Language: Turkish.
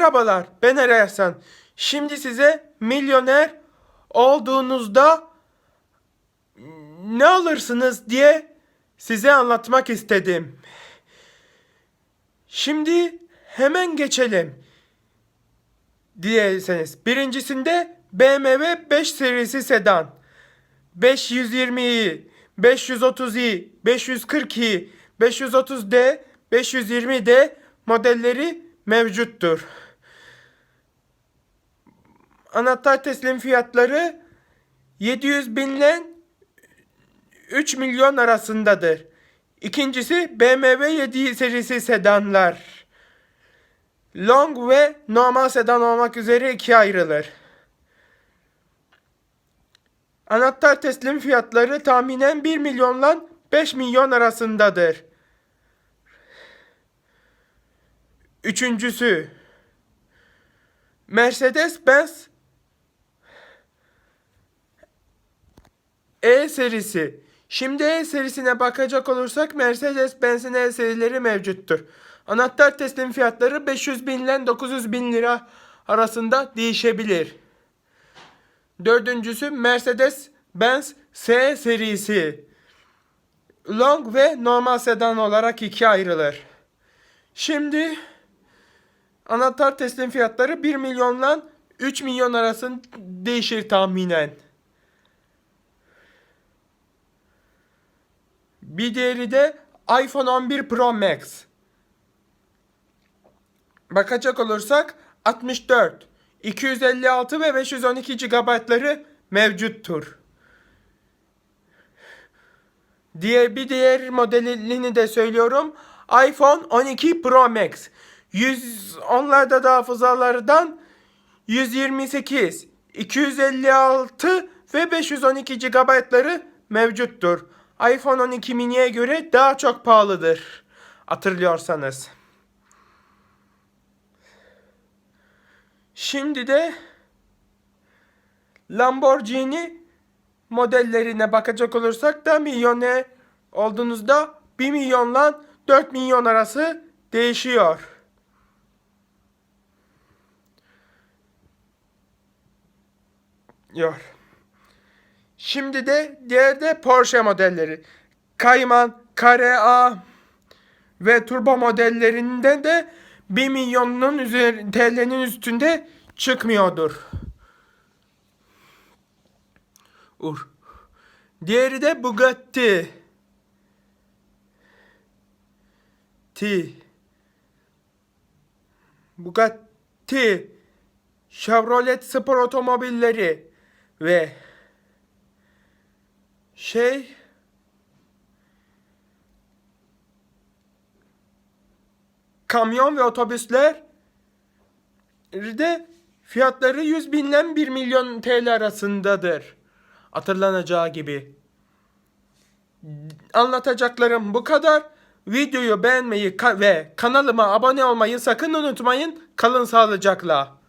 Merhabalar, ben Erasan. Şimdi size milyoner olduğunuzda ne alırsınız diye size anlatmak istedim. Şimdi hemen geçelim diyerseniz. Birincisinde BMW 5 serisi sedan. 520i, 530i, 540i, 530d, 520d modelleri mevcuttur. Anahtar teslim fiyatları 700 bin ile 3 milyon arasındadır. İkincisi BMW 7 serisi sedanlar. Long ve normal sedan olmak üzere ikiye ayrılır. Anahtar teslim fiyatları tahminen 1 milyonla 5 milyon arasındadır. Üçüncüsü Mercedes-Benz E serisi. Şimdi E serisine bakacak olursak Mercedes-Benz'in E serileri mevcuttur. Anahtar teslim fiyatları 500 bin ile 900 bin lira arasında değişebilir. Dördüncüsü Mercedes-Benz S serisi. Long ve normal sedan olarak ikiye ayrılır. Şimdi anahtar teslim fiyatları 1 milyonla 3 milyon arasında değişir tahminen. Bir diğeri de iPhone 11 Pro Max. Bakacak olursak 64, 256 ve 512 GB'ları mevcuttur. Diğer bir diğer modelini de söylüyorum. iPhone 12 Pro Max. 100 onlarda da hafızalardan 128, 256 ve 512 GB'ları mevcuttur. iPhone 12 mini'ye göre daha çok pahalıdır. Hatırlıyorsanız. Şimdi de Lamborghini modellerine bakacak olursak da milyoner olduğunuzda 1 milyonla 4 milyon arası değişiyor. Yor. Şimdi de diğer de Porsche modelleri. Cayman, Kare A ve turbo modellerinden de 1 milyonun üzeri TL'nin üstünde çıkmıyordur. Ur. Diğeri de Bugatti. T. Bugatti. Chevrolet spor otomobilleri ve şey kamyon ve otobüsler de fiyatları 100 binle 1 milyon TL arasındadır. Hatırlanacağı gibi. Anlatacaklarım bu kadar. Videoyu beğenmeyi ve kanalıma abone olmayı sakın unutmayın. Kalın sağlıcakla.